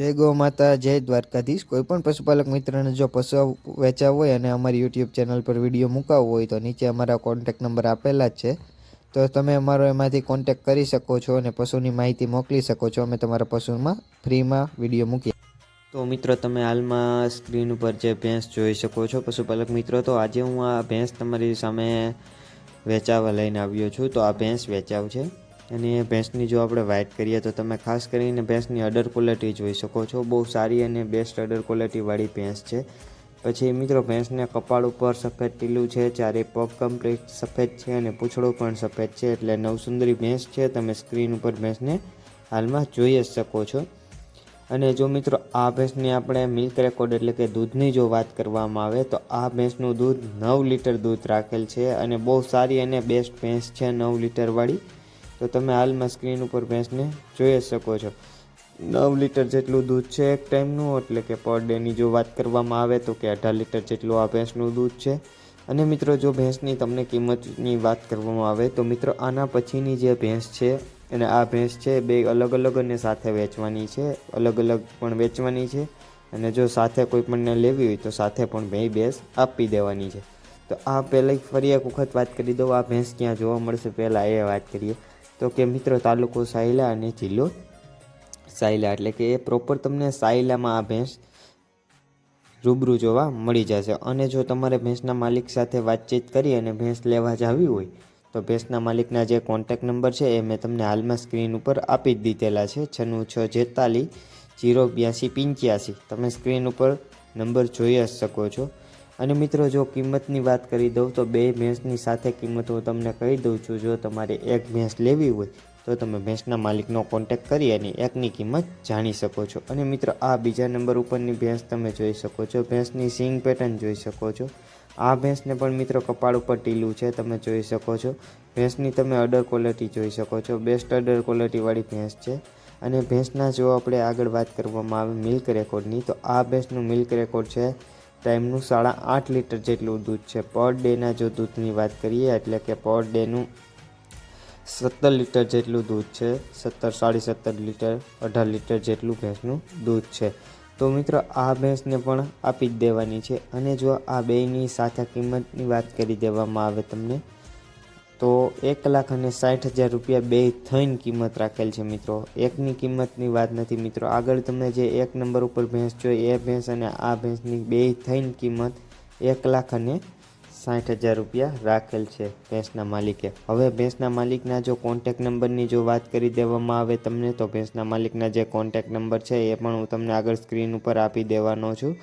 જય ગૌ માતા, જય દ્વારકાધીશ. કોઈ પણ પશુપાલક મિત્રને જો પશુ વેચાવ હોય અને અમારી યુટ્યુબ ચેનલ પર વીડિયો મુકાવવો હોય તો નીચે અમારા કોન્ટેક નંબર આપેલા જ છે. તો તમે અમારો એમાંથી કોન્ટેક કરી શકો છો અને પશુની માહિતી મોકલી શકો છો. અમે તમારા પશુમાં ફ્રીમાં વીડિયો મૂકીએ. તો મિત્રો, તમે હાલમાં સ્ક્રીન ઉપર જે ભેંસ જોઈ શકો છો, પશુપાલક મિત્રો, તો આજે હું આ ભેંસ તમારી સામે વેચાવા લઈને આવ્યો છું. તો આ ભેંસ વેચાવ છે. અને ભેંસની જો આપણે વાઇટ કરીએ તો તમે ખાસ કરીને ભેંસની અડર ક્વોલિટી જોઈ શકો છો. બહુ સારી અને બેસ્ટ અડર ક્વોલિટીવાળી ભેંસ છે. પછી મિત્રો ભેંસને કપાળ ઉપર સફેદ ટીલું છે, ચારે પગ કમ્પ્લીટ સફેદ છે અને પૂંછડો પણ સફેદ છે. એટલે નવસુંદરી ભેંસ છે. તમે સ્ક્રીન ઉપર ભેંસને હાલમાં જોઈ જ શકો છો. અને જો મિત્રો આ ભેંસની આપણે મિલ્ક રેકોર્ડ એટલે કે દૂધની જો વાત કરવામાં આવે તો આ ભેંસનું દૂધ નવ લીટર દૂધ રાખેલ છે અને બહુ સારી અને બેસ્ટ ભેંસ છે નવ લીટરવાળી તો તમે હાલમાં સ્ક્રીન ઉપર ભેંસને જોઈ શકો છો. નવ લીટર જેટલું દૂધ છે એક ટાઈમનું, એટલે કે પર ડેની જો વાત કરવામાં આવે તો કે અઢાર લીટર જેટલું આ ભેંસનું દૂધ છે. અને મિત્રો, જો ભેંસની તમને કિંમતની વાત કરવામાં આવે તો મિત્રો, આના પછીની જે ભેંસ છે અને આ ભેંસ છે બે અલગ અલગ અને સાથે વેચવાની છે. અલગ અલગ પણ વેચવાની છે અને જો સાથે કોઈ પણને લેવી હોય તો સાથે પણ બે ભેંસ આપી દેવાની છે. તો આ પહેલાં ફરી એક વખત વાત કરી દઉં, આ ભેંસ ક્યાં જોવા મળશે પહેલાં એ વાત કરીએ. તો કે મિત્રો, તાલુકો સાયલા અને જિલ્લો સાયલા. એટલે કે એ પ્રોપર તમને સાયલામાં આ ભેંસ રૂબરૂ જોવા મળી જશે. અને જો તમારે ભેંસના માલિક સાથે વાતચીત કરી અને ભેંસ લેવા જાવી હોય, તો ભેંસના માલિકના જે કોન્ટેક નંબર છે, એ મેં તમને હાલમાં સ્ક્રીન ઉપર આપી દીધેલા છે. છન્નું છ જેતાલીસ જીરો બ્યાસી પંચ્યાસી. તમે સ્ક્રીન ઉપર નંબર જોઈ જ શકો છો. અને મિત્રો, જો કિંમતની વાત કરી દઉં તો બે ભેંસની સાથે કિંમત હું તમને કહી દઉં છું. જો તમારે એક ભેંસ લેવી હોય તો તમે ભેંસના માલિકનો કોન્ટેક કરી અને એકની કિંમત જાણી શકો છો. અને મિત્રો, આ બીજા નંબર ઉપરની ભેંસ તમે જોઈ શકો છો. ભેંસની સિંગ પેટર્ન જોઈ શકો છો. આ ભેંસને પણ મિત્રો, કપાળ ઉપર ટીલું છે, તમે જોઈ શકો છો. ભેંસની તમે અડર ક્વોલિટી જોઈ શકો છો. બેસ્ટ અડર ક્વોલિટીવાળી ભેંસ છે. અને ભેંસના જો આપણે આગળ વાત કરવામાં આવે મિલ્ક રેકોર્ડની તો આ ભેંસનું મિલ્ક રેકોર્ડ છે ટાઈમનું સાડા આઠ લીટર જેટલું દૂધ છે. પર ડેના જો દૂધની વાત કરીએ, એટલે કે પર ડેનું સત્તર લીટર જેટલું દૂધ છે. સત્તર, સાડી સત્તર લીટર, અઢાર લીટર જેટલું ભેંસનું દૂધ છે. તો મિત્રો, આ ભેંસને પણ આપી જ દેવાની છે. અને જો આ બેયની સાથે કિંમતની વાત કરી દેવામાં આવે તમને તો એક લાખ અને સાઠ હજાર રૂપિયા બે થઈને કિંમત રાખેલ છે મિત્રો. એકની કિંમતની વાત નથી મિત્રો. આગળ તમે જે એક નંબર ઉપર ભેંસ જોઈએ એ ભેંસ અને આ ભેંસની બે થઈને કિંમત એક લાખ અને સાઠ હજાર રૂપિયા રાખેલ છે ભેંસના માલિકે. હવે ભેંસના માલિકના જો કોન્ટેક નંબરની જો વાત કરી દેવામાં આવે તમને, તો ભેંસના માલિકના જે કોન્ટેક નંબર છે, એ પણ હું તમને આગળ સ્ક્રીન ઉપર આપી દેવાનો છું.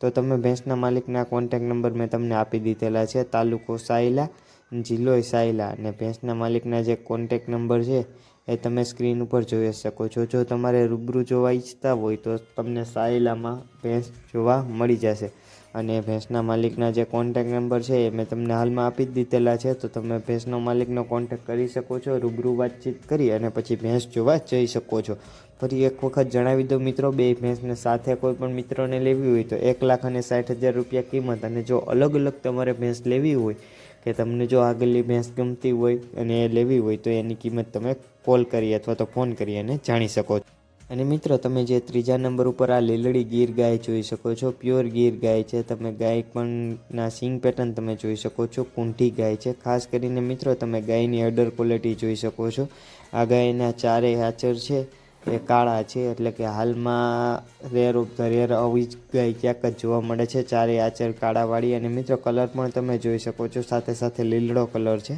તો તમે ભેંસના માલિકના કોન્ટેક નંબર મેં તમને આપી દીધેલા છે. તાલુકો સાયલા જિલ્લો સાયલા અને ભેંસના માલિકના જે કોન્ટેક નંબર છે, એ તમે સ્ક્રીન ઉપર જોઈ શકો છો. જો તમારે રૂબરૂ જોવા ઈચ્છતા હોય તો તમને સાયલામાં ભેંસ જોવા મળી જશે. અને ભેંસના માલિકના જે કોન્ટેક નંબર છે, એ મેં તમને હાલમાં આપી જ દીધેલા છે, તો તમે ભેંસનો માલિકનો કોન્ટેક કરી શકો છો, રૂબરૂ વાતચીત કરી અને પછી ભેંસ જોવા જઈ શકો છો. ફરી એક વખત જણાવી દો મિત્રો, બે ભેંસને સાથે કોઈ પણ મિત્રોને લેવી હોય તો એક લાખ અને સાઠ હજાર રૂપિયા કિંમત અને જો અલગ અલગ તમારે ભેંસ લેવી હોય કે તમને જો આગળની ભેંસ ગમતી હોય અને એ લેવી હોય તો એની કિંમત તમે કોલ કરી અથવા તો ફોન કરી અને જાણી શકો છો. અને મિત્રો, તમે જે ત્રીજા નંબર ઉપર આ લીલડી ગીર ગાય જોઈ શકો છો, પ્યોર ગીર ગાય છે. તમે ગાય પણ ના સિંગ પેટર્ન તમે જોઈ શકો છો, કુંઠી ગાય છે. ખાસ કરીને મિત્રો, તમે ગાયની અડર ક્વોલિટી જોઈ શકો છો. આ ગાયના ચારેય આચર છે. એ કાળા છે એટલે કે હાલમાં રેર ઓફ ધ રેર આવી જ ગાય ક્યાંક જ જોવા મળે છે. ચારે આચર કાળાવાળી અને મિત્રો કલર પણ તમે જોઈ શકો છો. સાથે સાથે લીલડો કલર છે.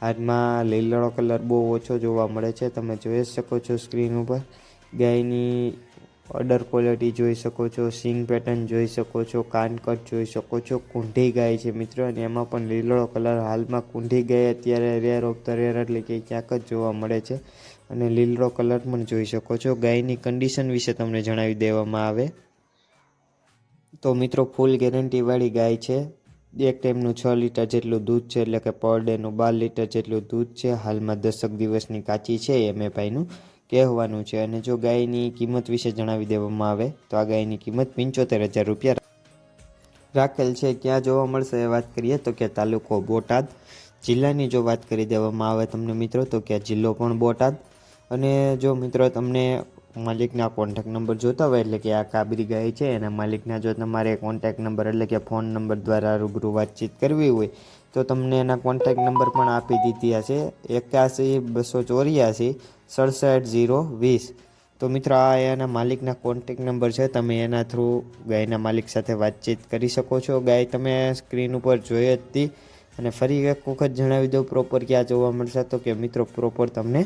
હાલમાં લીલડો કલર બહુ ઓછો જોવા મળે છે. તમે જોઈ શકો છો સ્ક્રીન ઉપર. ગાયની અડર ક્વોલિટી જોઈ શકો છો. સિંગ પેટર્ન જોઈ શકો છો. કાનકટ જોઈ શકો છો. કુંઢી ગાય છે મિત્રો અને એમાં પણ લીલડો કલર હાલમાં કુંઢી ગાય અત્યારે રેર ઓફ ધ રેર એટલે કે ક્યાંક જ જોવા મળે છે. અને લીલડો કલર પણ જોઈ શકો છો. ગાયની કન્ડિશન વિશે તમને જણાવી દેવામાં આવે. તો મિત્રો ફૂલ ગેરંટીવાળી ગાય છે. એક ટાઈમનું છ લીટર જેટલું દૂધ છે, એટલે કે પર ડેનું બાર લીટર જેટલું દૂધ છે. હાલમાં દસક દિવસની કાચી છે એમ એ ભાઈનું કહેવાનું છે. અને જો ગાયની કિંમત વિશે જણાવી દેવામાં આવે, તો આ ગાયની કિંમત પંચોતેર હજાર રૂપિયા રાખેલ છે. ક્યાં જોવા મળશે એ વાત કરીએ, તો કે તાલુકો બોટાદ. જિલ્લાની જો વાત કરી દેવામાં આવે તમને મિત્રો, તો કે જિલ્લો પણ બોટાદ. અને જો મિત્રો તમને માલિકના કોન્ટેક નંબર જોતા હોય એટલે કે આ કાબરી ગાય છે એના માલિકના જો તમારે કોન્ટેક નંબર એટલે કે ફોન નંબર દ્વારા રૂબરૂ વાતચીત કરવી હોય, તો તમને એના કોન્ટેક નંબર પણ આપી દીધી હશે એકાસી બસો ચોર્યાસી સડસઠ ઝીરો વીસ. તો મિત્રો આ એના માલિકના કોન્ટેક નંબર છે, તમે એના થ્રુ ગાયના માલિક સાથે વાતચીત કરી શકો છો. ગાય તમે સ્ક્રીન ઉપર જોઈ હતી અને ફરી એક વખત જણાવી દઉં પ્રોપર ક્યાં જોવા મળશે તો કે મિત્રો પ્રોપર તમને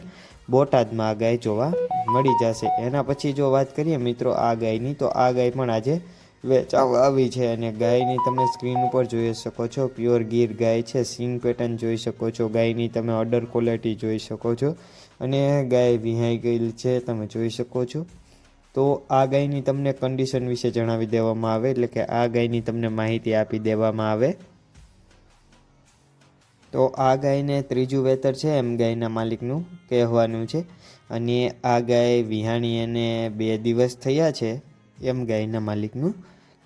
બોટાદમાં આ ગાય જોવા મળી જશે. એના પછી જો વાત કરીએ મિત્રો આ ગાયની, તો આ ગાય પણ આજે વેચાવા આવી છે અને ગાયની તમે સ્ક્રીન ઉપર જોઈ શકો છો. પ્યોર ગીર ગાય છે. સિંગ પેટર્ન જોઈ શકો છો. ગાયની તમે ઓર્ડર ક્વોલિટી જોઈ શકો છો. અને ગાય વિહાઈ ગયેલ છે, તમે જોઈ શકો છો. તો આ ગાયની તમને કન્ડિશન વિશે જણાવી દેવામાં આવે, એટલે કે આ ગાયની તમને માહિતી આપી દેવામાં આવે. તો આ ગાયને ત્રીજું વેતર છે એમ ગાયના માલિકનું કહેવાનું છે. અને આ ગાય વિહાણી એને બે દિવસ થયા છે એમ ગાયના માલિકનું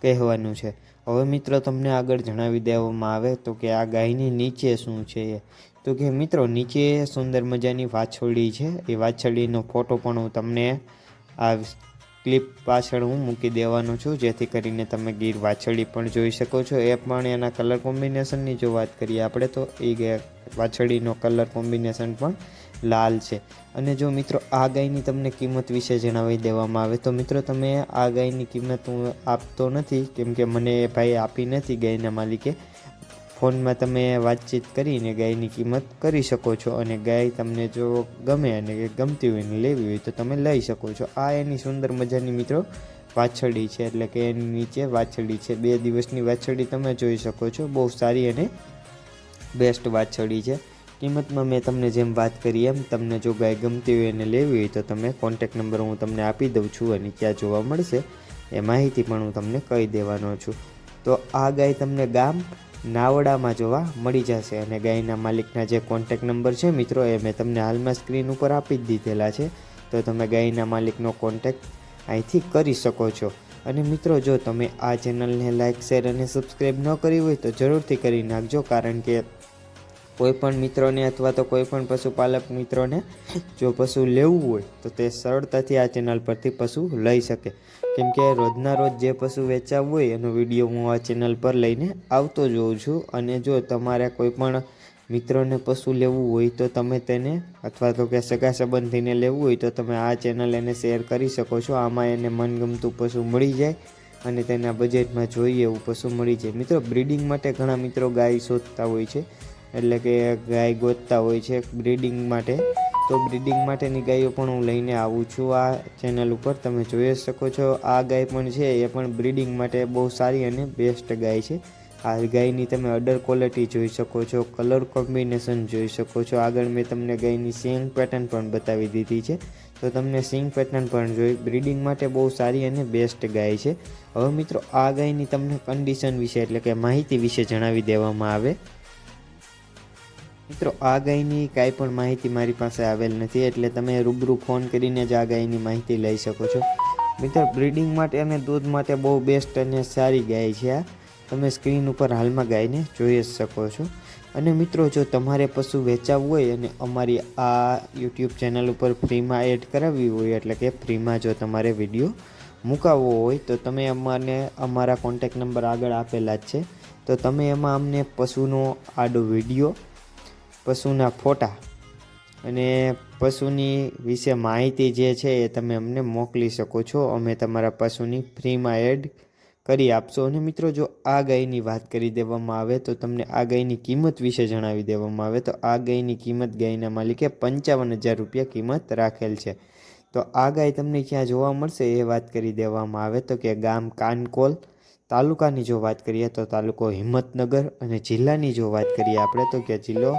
કહેવાનું છે. હવે મિત્રો તમને આગળ જણાવી દેવામાં આવે તો કે આ ગાયની નીચે શું છે? તો કે મિત્રો નીચે સુંદર મજાની વાછરડી છે. એ વાછરડીનો ફોટો પણ હું તમને આ ક્લિપ પાછળ હું મૂકી દેવાનો છું, જેથી કરીને તમે ગીર વાછળી પણ જોઈ શકો છો. એ પણ એના કલર કોમ્બિનેશનની જો વાત કરીએ આપણે, તો એ વાછળીનો કલર કોમ્બિનેશન પણ લાલ છે. અને જો મિત્રો, આ ગાયની તમને કિંમત વિશે જણાવી દેવામાં આવે, તો મિત્રો, તમે આ ગાયની કિંમત હું આપતો નથી, કેમ કે મને ભાઈ આપી નથી ગાયના માલિકે. ફોનમાં તમે વાતચીત કરીને ગાયની કિંમત કરી શકો છો અને ગાય તમને જો ગમે અને ગમતી હોય ને લેવી હોય તો તમે લઈ શકો છો. આ એની સુંદર મજાની મિત્રો વાછરડી છે, એટલે કે એની નીચે વાછરડી છે. બે દિવસની વાછરડી તમે જોઈ શકો છો. બહુ સારી અને બેસ્ટ વાછરડી છે. કિંમતમાં મેં તમને જેમ વાત કરી એમ, તમને જો ગાય ગમતી હોય અને લેવી હોય તો તમે કોન્ટેક નંબર હું તમને આપી દઉં છું અને ક્યાં જોવા મળશે. એ માહિતી પણ હું તમને કહી દેવાનો છું. તો આ ગાય તમને ગામ નાવડામાં જોવા મળી જશે અને ગાયના માલિકના જે કોન્ટેક નંબર છે, મિત્રો, એ મેં તમને હાલમાં સ્ક્રીન ઉપર આપી જ દીધેલા છે. તો તમે ગાયના માલિકનો કોન્ટેક અહીંથી કરી શકો છો. અને મિત્રો, જો તમે આ ચેનલને લાઇક શેર અને સબસ્ક્રાઈબ ન કરી હોય તો જરૂરથી કરી નાખજો, કારણ કે કોઈ પણ મિત્રોને અથવા તો કોઈ પણ પશુપાલક મિત્રોને જો પશુ લેવું હોય, તો તે સરળતાથી આ ચેનલ પરથી પશુ લઈ શકે. કેમ કે રોજના રોજ જે પશુ વેચાવું હોય, એનો વીડિયો હું આ ચેનલ પર લઈને આવતો જ હોઉં છું. અને જો તમારે કોઈ પણ મિત્રોને પશુ લેવું હોય, તો તમે તેને અથવા તો કે સગા સંબંધીને લેવું હોય, તો તમે આ ચેનલ એને શેર કરી શકો છો. આમાં એને મનગમતું પશુ મળી જાય અને તેના બજેટમાં જોઈએ એવું પશુ મળી જાય. મિત્રો, બ્રીડિંગ માટે ઘણા મિત્રો ગાય શોધતા હોય છે. એટલે કે ગાય ગોતતા હોય છે બ્રીડિંગ માટે. તો બ્રીડિંગ માટેની ગાયો પણ હું લઈને આવું છું આ ચેનલ ઉપર. તમે જોઈ શકો છો, આ ગાય પણ છે, એ પણ બ્રીડિંગ માટે બહુ સારી અને બેસ્ટ ગાય છે. આ ગાયની તમે અડર ક્વોલિટી જોઈ શકો છો, કલર કોમ્બિનેશન જોઈ શકો છો. આગળ મેં તમને ગાયની સિંગ પેટર્ન પણ બતાવી દીધી છે. તો તમને સિંગ પેટર્ન પણ જોઈ, બ્રીડિંગ માટે બહુ સારી અને બેસ્ટ ગાય છે. હવે મિત્રો, આ ગાયની તમને કન્ડિશન વિશે એટલે કે માહિતી વિશે જણાવી દેવામાં આવે. મિત્રો, આ ગાયની કાંઈ પણ માહિતી મારી પાસે આવેલ નથી, એટલે તમે રૂબરૂ ફોન કરીને જ આ ગાયની માહિતી લઈ શકો છો. મિત્રો, બ્રીડિંગ માટે અને દૂધ માટે બહુ બેસ્ટ અને સારી ગાય છે આ. તમે સ્ક્રીન ઉપર હાલમાં ગાયને જોઈ જ શકો છો. અને મિત્રો, જો તમારે પશુ વેચાવવું હોય અને અમારી આ યુટ્યુબ ચેનલ ઉપર ફ્રીમાં એડ કરાવવી હોય, એટલે કે ફ્રીમાં જો તમારે વીડિયો મુકાવવો હોય, તો તમે અમાને, અમારા કોન્ટેક નંબર આગળ આપેલા જ છે. તો તમે એમાં અમને પશુનો આડો વીડિયો પશુના ફોટા. અને પશુની વિશે માહિતી જે છે એ તમે અમને મોકલી શકો છો. અમે તમારા પશુની ફ્રીમાં એડ કરી આપશો. અને મિત્રો, જો આ ગાયની વાત કરી દેવામાં આવે, તો તમને આ ગાયની કિંમત વિશે જણાવી દેવામાં આવે. તો આ ગાયની કિંમત ગાયના માલિકે પંચાવન હજાર રૂપિયા કિંમત રાખેલ છે. તો આ ગાય તમને ક્યાં જોવા મળશે એ વાત કરી દેવામાં આવે. તો કે ગામ કાનકોલ તાલુકાની જો વાત કરીએ તો તાલુકો હિંમતનગર અને જિલ્લાની જો વાત કરીએ આપણે, તો કે જિલ્લો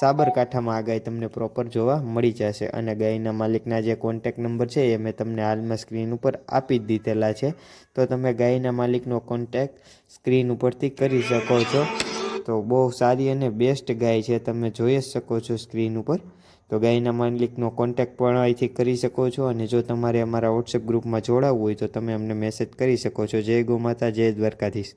સાબરકાંઠામાં આ ગાય તમને પ્રોપર જોવા મળી જશે. અને ગાયના માલિકના જે કોન્ટેક નંબર છે એ મેં તમને હાલમાં સ્ક્રીન ઉપર આપી જ દીધેલા છે. તો તમે ગાયના માલિકનો કોન્ટેક સ્ક્રીન ઉપરથી કરી શકો છો. તો બહુ સારી અને બેસ્ટ ગાય છે. તમે જોઈ જ શકો છો સ્ક્રીન ઉપર. તો ગાયના માલિકનો કોન્ટેક્ટ પણ અહીંથી કરી શકો છો અને જો તમારે અમારા વોટ્સએપ ગ્રુપમાં જોડાવવું હોય તો તમે અમને મેસેજ કરી શકો છો. જય ગોમાતા જય દ્વારકાધીશ.